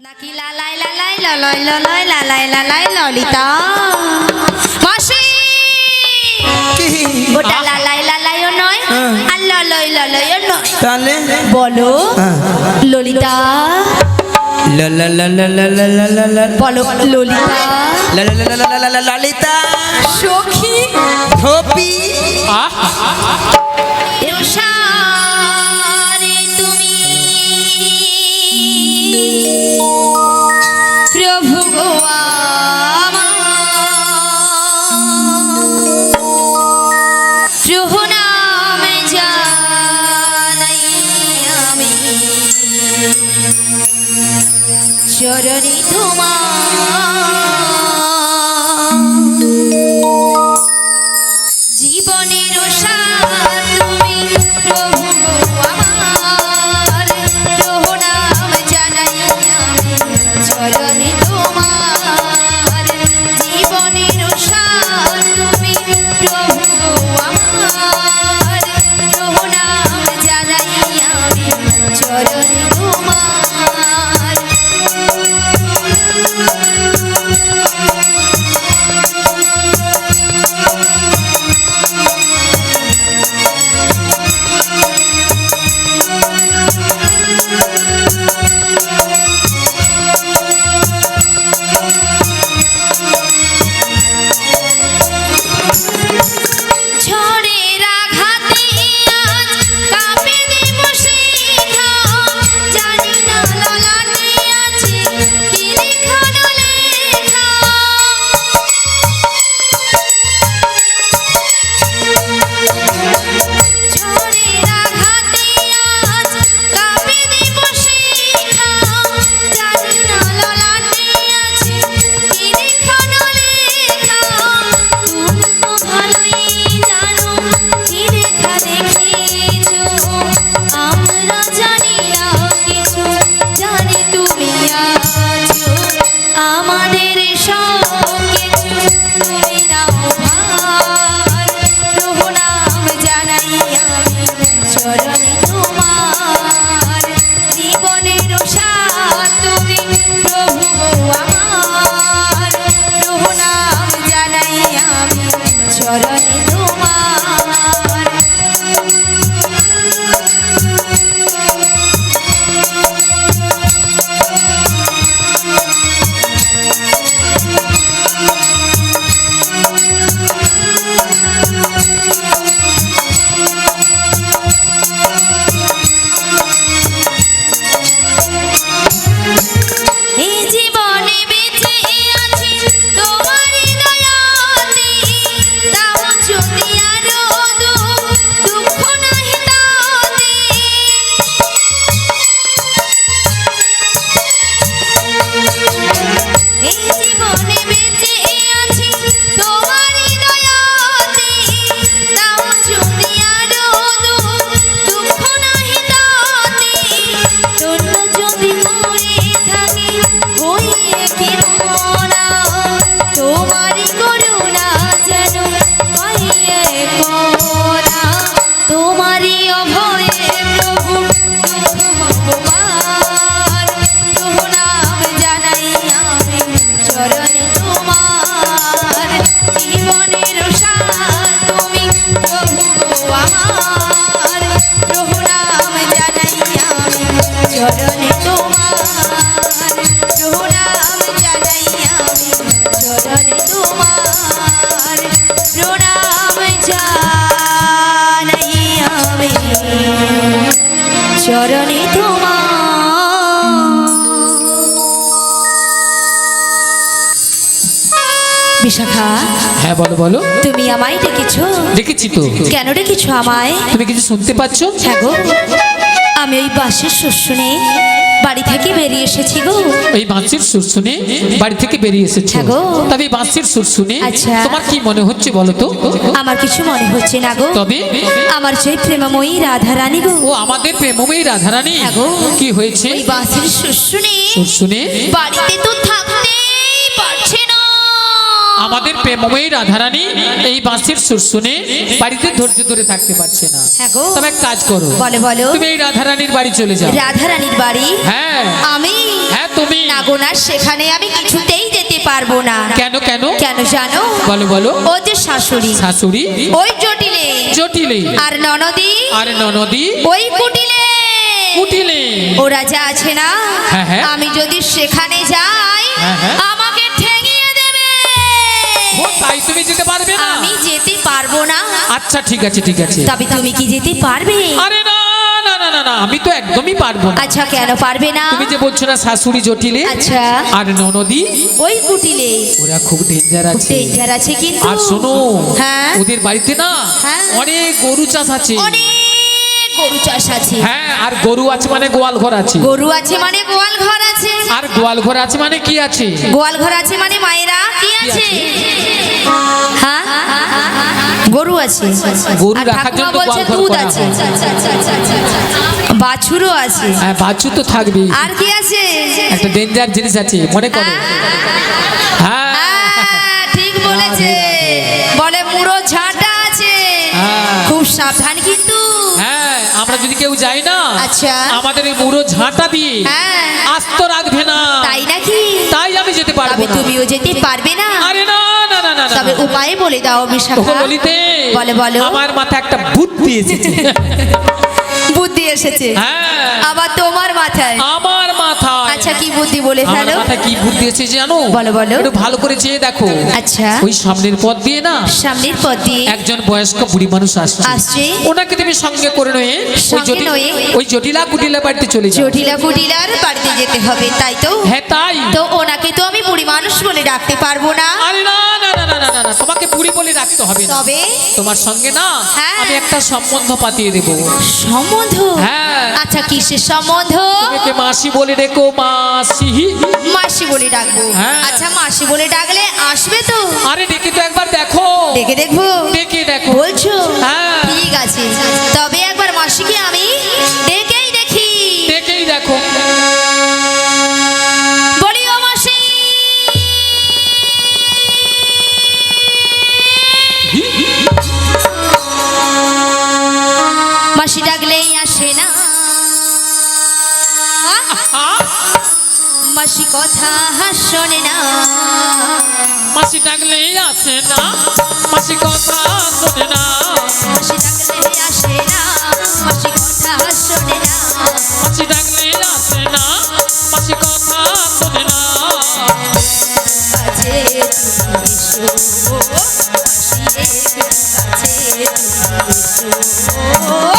নাকি লালাই লালাই ললয় ললয় লালাই লালাই ললিতা মাসি ওটা লালাই লালাইও নয় আর ললয় ললয়ও নয় তাহলে বলো ললিতা বলো ললিতা ললিতা সখী ধোপি যদি তোমার চরণে বিশাখা হ্যাঁ, বলো বলো। তুমি আমায় ডেকেছো। দেখেছি কেন ডেকেছো আমায়? তুমি কিছু শুনতে পাচ্ছ? হ্যাঁ আমি ওই বাসের শস্য নিয়ে বাড়ি থেকে বেরিয়ে এসেছি গো। এই বাঁশির সুর শুনে বাড়ি থেকে বেরিয়ে এসেছি। হ্যাঁ গো। তবে বাঁশির সুর শুনে আচ্ছা। তোমার কি মনে হচ্ছে বলো তো? আমার কিছু মনে হচ্ছে না গো। তবে? আমার সেই প্রেমময়ী রাধা রানী গো। ও আমাদের প্রেমময়ী রাধা রানী হ্যাঁ কি হয়েছে? এই বাঁশির সুর শুনে সুর শুনে? বাড়িতে তো থাক আমাদের প্রেমময়ী রাধারানী এই বাঁশের সুর শুনে বাড়িতে ধৈর্য ধরে থাকতে পারছে না। হ্যাঁ তবে এক কাজ করো। বলে বলো। তুমি এই রাধারানীর বাড়ি চলে যাও। রাধারানীর বাড়ি? হ্যাঁ। আমি? হ্যাঁ তুমি? নাগোনা সেখানে আমি কিছুতেই যেতে পারব না। কেন কেন? কেন জানো? বলো বলো। ও যে শাশুড়ি। শাশুড়ি? ওই জটিলে। জটিলে। আর ননদি? আর ননদি? ওই কুটিলে। কুটিলে। ওরা যা আছে না? হ্যাঁ, হ্যাঁ। আমি যদি সেখানে যাই আমার ও তাই তুমি যেতে পারবে না। আমি যেতে পারব না। আচ্ছা ঠিক আছে ঠিক আছে। তবে তুমি কি যেতে পারবে? আরে না না না না না আমি তো একদমই পারব না। আচ্ছা কেন পারবে না? তুমি যে বলছো না শাশুড়ি জটিলে আচ্ছা। আর ননদি? ওই কুটিলে। ওরা খুব ডেঞ্জার আছে। ডেঞ্জার আছে কিন্তু। আর শোনো হ্যাঁ। ওদের বাড়িতে না হ্যাঁ। অনেক গরু চাষ আছে। অনেক। গরু চাষ আছে। হ্যাঁ আর গরু আছে মানে গোয়াল ঘর আছে। গরু আছে মানে গোয়াল ঘর আছে। আর গোয়াল ঘর আছে মানে কি আছে? গোয়াল ঘর আছে মানে মায়েরা কি আছে? হ্যাঁ? গরু আছে। গরু রাখার জন্য গোয়াল ঘর দুধ আছে। বাছুরও আছে। হ্যাঁ বাছু তো থাকবে আর কি আছে? একটা ডেঞ্জার জিনিস আছে মনে করো। হ্যাঁ। হ্যাঁ, ঠিক বলেছে। বলে মুড়ো ঝাঁটা আছে। খুব সাবধান কিন্তু আমরা যদি কেউ যাই না আচ্ছা। আমাদের এই মুড়ো ঝাঁটা দিয়ে হ্যাঁ। আস্ত রাখবে না। তাই নাকি? তাই আমি যেতে পারব না। তুমিও যেতে পারবে না। আরে না না না না তবে উপায় বলে দাও বিশাখা বলিতে বলে বলো। আমার মাথায় একটা বুদ্ধি এসেছে বুদ্ধি এসেছে। হ্যাঁ। আবার তোমার মাথায়। আমার মাথায়। আচ্ছা কি বুদ্ধি বলে ফেলো? মাথায় কি বুদ্ধি এসেছে জানো? বলো, বলো। একটু ভালো করে চেয়ে দেখো। আচ্ছা। ওই সামনের পথ দিয়ে না? সামনের পথ দিয়ে। একজন বয়স্ক বুড়ি মানুষ আসছে। আসছে। ওনাকে তুমি সঙ্গে করে নয়ে ওই সঙ্গে জটিল নয়ে? ওই জটিলা কুটিলা বাড়িতে চলে যাও। জটিলা কুটিলার বাড়িতে যেতে হবে তাই তো? হ্যাঁ তাই। তো ওনাকে তো আমি বুড়ি মানুষ বলে ডাকতে পারব না। আরে না না না না না না তোমাকে বুড়ি বলে রাখতে হবে না। তবে? তোমার সঙ্গে না হ্যাঁ। আমি একটা সম্বন্ধ পাতিয়ে দেবো। সম্বন্ধ। আচ্ছা কিসের সম্বন্ধ? তোমাকে মাসি বলে ডেকো মাসি। মাসি বলে ডাকবো। হ্যাঁ। আচ্ছা মাসি বলে ডাকলে আসবে তো? আরে ডেকে তো একবার দেখো। ডেকে দেখব। ডেকে দেখো। বলছো? হ্যাঁ। ঠিক আছে। তবে একবার মাসিকে আমি ডেকেই দেখি। ডেকেই দেখো। মাসি কথা শোনে না। মাসি ডাকলেই আসে না মাসি কথা শোনে না। মাসি ডাকলে আসে না মাসি কথা শোনে না। মাসি ডাকলেই আসে না মাসি কথা শোনে না। কাছে তুমি এসো মাসি কাছে তুমি এসো।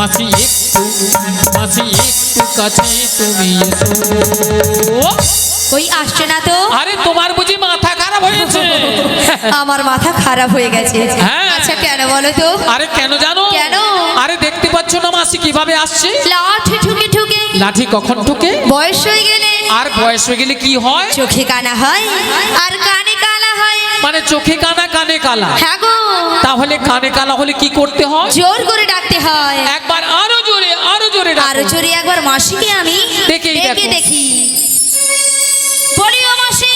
মাসি একটু মাসি একটু কাছে তুমি এসো। ওই আসছে না তো? আরে তোমার বুঝি মাথা খারাপ হয়েছে। আমার মাথা খারাপ হয়ে গেছে। হ্যাঁ। আচ্ছা কেন বলো তো? আরে কেন জানো? কেন? আরে দেখতে পাচ্ছ না মাসি কীভাবে আসছে? লাঠি ঠুকে ঠুকে। লাঠি কখন ঠুকে? বয়স হয়ে গেলে। আর বয়স হয়ে গেলে কি হয়? চোখে কানা হয়। আর কানে হয় মানে চোখে কানা কানে কালা। হ্যাঁ গো। তাহলে কানে কালা হলে কি করতে হয়? জোর করে ডাকতে হয়। একবার আরও জোরে আরও জোরে আরও জোরে একবার মাসিকে আমি দেখি। মাসি।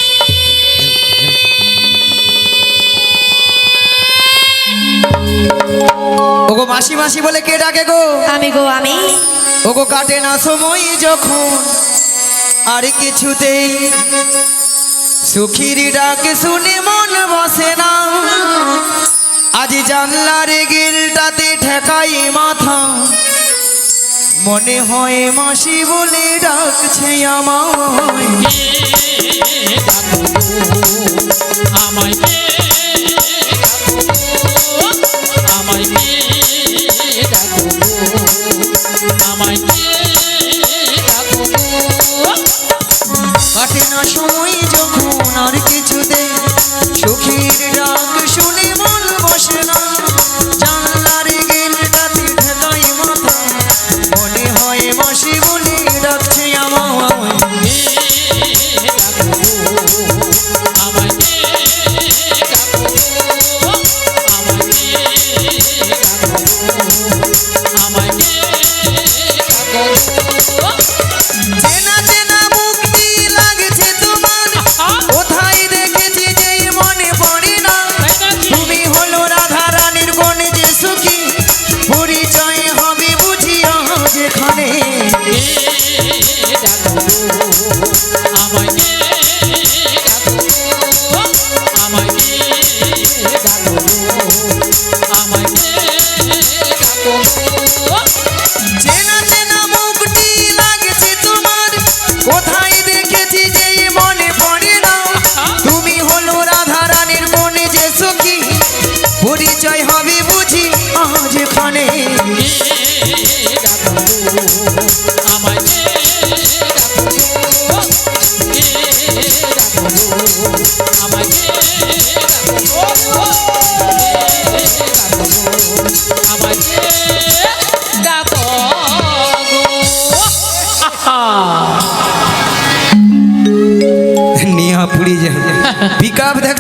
ওগো মাসি মাসি বলে কে ডাকে গো? আমি গো আমি। ওগো কাটে না সময় যখন আর কিছুতেই সুখীর ডাকে শুনে মন বসে না। আজ জানলার গিলটাতে ঠেকাই মাথা। মনে হয় মাসি বলে ডাকছে আমার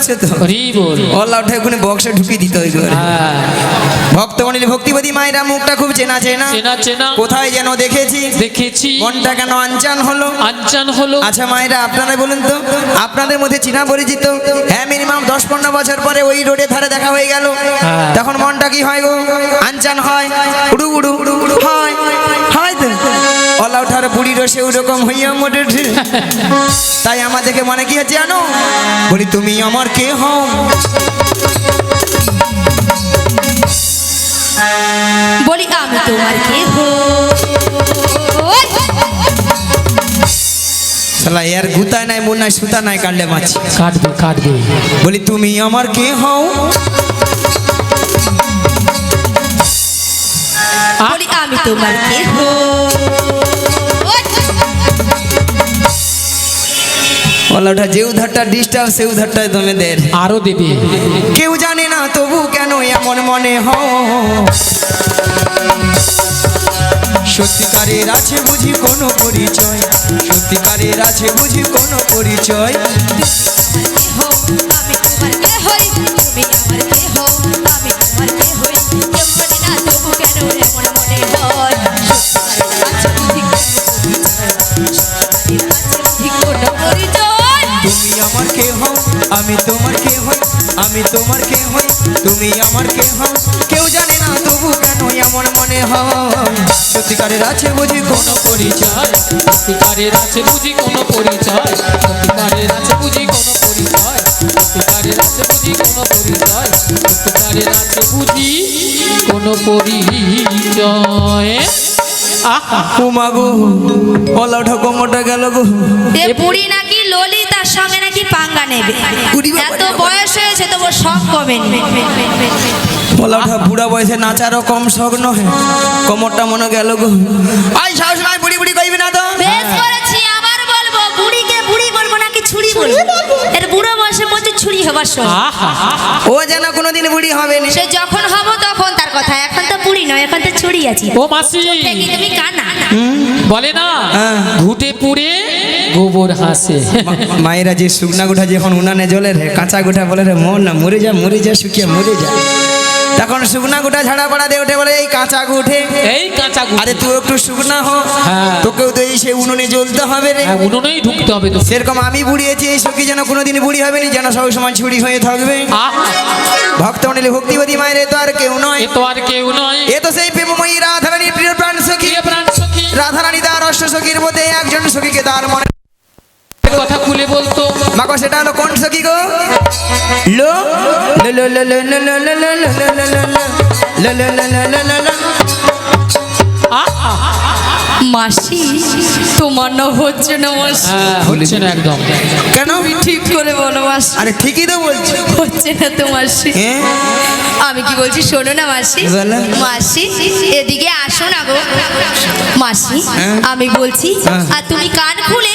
পিক তো? হরি বল অল্লা উঠে ওখানে বক্সে ঢুকিয়ে দিতে হয়। করে ভক্তমণির ভক্তিপতি মায়েরা মুখটা খুব চেনা চেনা। চেনা চেনা। কোথায় যেন দেখেছি। দেখেছি। মনটা কেন আনচান হলো? আনচান হলো। আচ্ছা মায়েরা আপনারা বলুন তো আপনাদের মধ্যে চিনা পরিচিত? হ্যাঁ মিনিমাম দশ পনেরো বছর পরে ওই রোডে ধারে দেখা হয়ে গেল। হ্যাঁ। তখন মনটা কি হয় গো? আনচান হয়। উড়ু উড়ু হয়। অলা ওঠার বুড়ি রসে ওরকম হইয়া মোটে তাই আমাদেরকে মনে কি হচ্ছে জানো বলি তুমি আমার কে হও? বলি আমি তোমার কে হো শালা এর গুতায় নাই মুন্নায় সুতা নাই কাটলে মাছ। কাটবে কাটবে। বলি তুমি আমার কে হও? আমি তোমার কে হো অলা যে উধারটা ডিস্টার্ব সে উধারটাই তোমাদের আরও দিবি। কেউ জানে না তবু কেন এমন মনে হয়। সত্যিকারের আছে বুঝি কোনো পরিচয়। সত্যিকারের আছে বুঝি কোনো পরিচয়। হো আমি তোমার কে হই তুমি আমার কে হো আমি সত্যিকারের আছে বুঝি কোনো পরিচয়? সত্যিকারের আছে বুঝি কোনো পরিচয়? সত্যিকারের আছে বুঝি কোনো পরিচয়? সত্যিকারের আছে বুঝি কোনো পরিচয়? সত্যিকারের আছে বুঝি কোনো পরিচয়? উমাগো ওলা গেল গো। এ বুড়ি নাকি সঙ্গে নাকি পাঙ্গা নেবে? এত বয়স হয়েছে তবু সব কমেনি। ওঠা বুড়া বয়সে নাচারও কম শখ নহে। কোমরটা মনে গেল গো। আই সাহস নাই বুড়ি বুড়ি কইবি না তো। বেশ করেছি আবার বলব বুড়িকে বুড়ি বলব নাকি ছুরি বলব? এর বুড়ো বয়সে বলছে ছুরি হবার সময় আহা। ও যেন কোনোদিন বুড়ি হবে না। সে যখন হব তখন তার কথা। এখন তো বুড়ি নয় এখন তো ছুরি আছি। ও মাসি। তুমি কানা? বলে না হ্যাঁ। ঘুটে পুড়ে গোবর হাসে। মায়েরা যে শুকনা গুঠা যখন উনানে জ্বলে রে কাঁচা গুঠা বলে রে মর না মরে যা মরে যা শুকিয়ে মরে যা। তখন শুকনা গুঠা ঝাড়া পড়া দিয়ে উঠে বলে এই কাঁচা গুঠে। এই কাঁচা গুটে আরে তুই একটু শুকনা হ। হ্যাঁ। তোকেও তো এই সে উনুনে জ্বলতে হবে রে। হ্যাঁ, উনুনেই ঢুকতে হবে তো সেরকম আমি বুড়িয়েছি এই সখী যেন কোনোদিন বুড়ি হবে না যেন সব সময় ছুরি হয়ে থাকবে। আহা ভক্তমণ্ডলী ভক্তিবতী মায়ের এ তো আর কেউ নয়। এ তো আর কেউ নয়। এ তো সেই প্রেমময়ী রাধারানীর প্রিয় প্রাণ সখী। প্রিয় প্রাণ সখী। রাধারানী তার অষ্ট সখীর মধ্যে একজন সখীকে তার মনে কথা খুলে বলতো। মাগো সেটা হলো কোন সখী গো লো লো লো লো লো লো লো লো লো লো লো লো লো লো মাসি তোমার না হচ্ছে না মাসি হ্যাঁ হচ্ছে না একদম কেন ঠিক করে বলো মাসি আরে ঠিকই তো বলছি হচ্ছে না তো মাসি হ্যাঁ আমি কি বলছি শোনো না মাসি। মাসি এদিকে আসো না গো মাসি হ্যাঁ? আমি বলছি হ্যাঁ। আর তুমি কান খুলে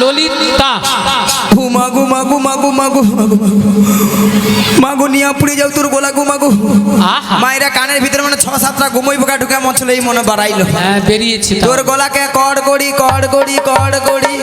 ললিতা। মাগু মাগু মাগু মাগু মাগু মাগু। নিয়া পুড়ে যাও তোর গোলা গু মাগু। মায়েরা কানের ভিতরে মানে ছ সাতটা ঘুমোই পোকা ঢুকে ছিল এই মনে বাড়াইলো। হ্যাঁ বেরিয়েছি তোর গলাকে কড় করি কড় করি কড় করি